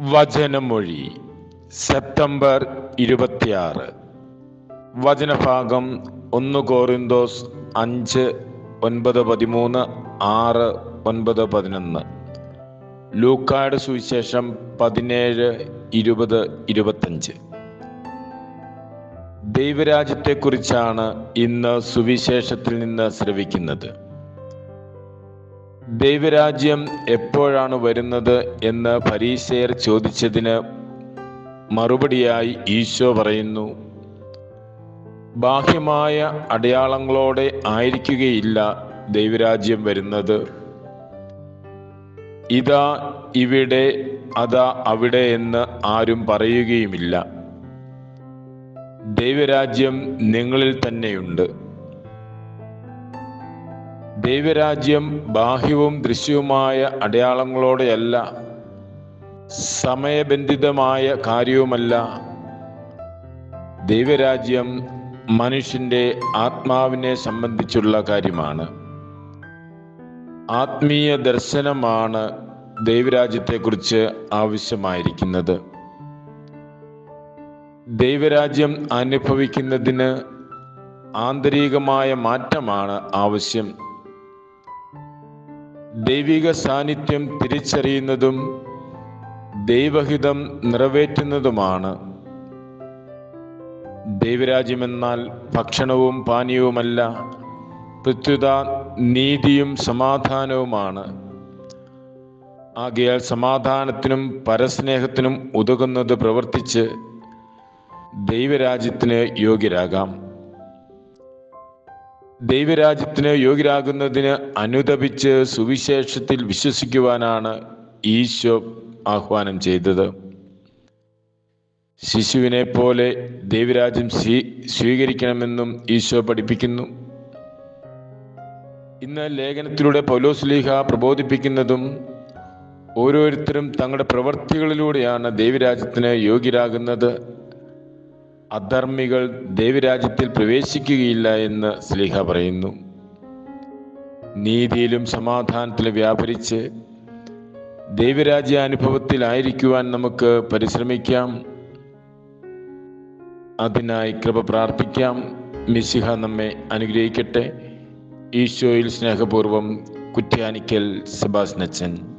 വചനമൊഴി September ഇരുപത്തിയാറ്. വചനഭാഗം ഒന്ന് കോറിന്തോസ് അഞ്ച് ഒൻപത് പതിമൂന്ന് ആറ് ഒൻപത് പതിനൊന്ന്. ലൂക്കാട് സുവിശേഷം പതിനേഴ് ഇരുപത് ഇരുപത്തഞ്ച്. ദൈവരാജ്യത്തെക്കുറിച്ചാണ് ഇന്ന് സുവിശേഷത്തിൽ നിന്ന് ശ്രവിക്കുന്നത്. ദൈവരാജ്യം എപ്പോഴാണ് വരുന്നത് എന്ന് പരീശയർ ചോദിച്ചതിന് മറുപടിയായി ഈശോ പറയുന്നു ബാഹ്യമായ അടയാളങ്ങളോടെ ആയിരിക്കുകയില്ല ദൈവരാജ്യം വരുന്നത്. ഇതാ ഇവിടെ അതാ അവിടെ എന്ന് ആരും പറയുകയുമില്ല. ദൈവരാജ്യം നിങ്ങളിൽ തന്നെയുണ്ട്. ദൈവരാജ്യം ബാഹ്യവും ദൃശ്യവുമായ അടയാളങ്ങളോടെയല്ല സമയബന്ധിതമായ കാര്യവുമല്ല. ദൈവരാജ്യം മനുഷ്യന്റെ ആത്മാവിനെ സംബന്ധിച്ചുള്ള കാര്യമാണ്. ആത്മീയ ദർശനമാണ് ദൈവരാജ്യത്തെക്കുറിച്ച് ആവശ്യമായിരിക്കുന്നത്. ദൈവരാജ്യം അനുഭവിക്കുന്നതിന് ആന്തരികമായ മാറ്റമാണ് ആവശ്യം. ദൈവിക സാന്നിധ്യം തിരിച്ചറിയുന്നതും ദൈവഹിതം നിറവേറ്റുന്നതുമാണ്. ദൈവരാജ്യമെന്നാൽ ഭക്ഷണവും പാനീയവുമല്ല പ്രത്യുത നീതിയും സമാധാനവുമാണ്. ആകയാൽ സമാധാനത്തിനും പരസ്നേഹത്തിനും ഉതകുന്നത് പ്രവർത്തിച്ച് ദൈവരാജ്യത്തിന് യോഗ്യരാകാം. ദൈവരാജ്യത്തിന് യോഗ്യരാകുന്നതിന് അനുദപിച്ച് സുവിശേഷത്തിൽ വിശ്വസിക്കുവാനാണ് ഈശോ ആഹ്വാനം ചെയ്തത്. ശിശുവിനെ പോലെ ദൈവരാജ്യം സ്വീ സ്വീകരിക്കണമെന്നും ഈശോ പഠിപ്പിക്കുന്നു. ഇന്ന് ലേഖനത്തിലൂടെ പൗലോസ്ലീഹ പ്രബോധിപ്പിക്കുന്നതും ഓരോരുത്തരും തങ്ങളുടെ പ്രവൃത്തികളിലൂടെയാണ് ദൈവരാജ്യത്തിന് യോഗ്യരാകുന്നത്. അധർമ്മികൾ ദേവിരാജ്യത്തിൽ പ്രവേശിക്കുകയില്ല എന്ന് സ്ലിഹ പറയുന്നു. നീതിയിലും സമാധാനത്തിലും വ്യാപരിച്ച് ദൈവരാജ്യ അനുഭവത്തിലായിരിക്കുവാൻ നമുക്ക് പരിശ്രമിക്കാം. അതിനായി കൃപ പ്രാർത്ഥിക്കാം. മിശിഹ നമ്മെ അനുഗ്രഹിക്കട്ടെ. ഈശോയിൽ സ്നേഹപൂർവം കുറ്റ്യാനിക്കൽ സെബാസ്നച്ചൻ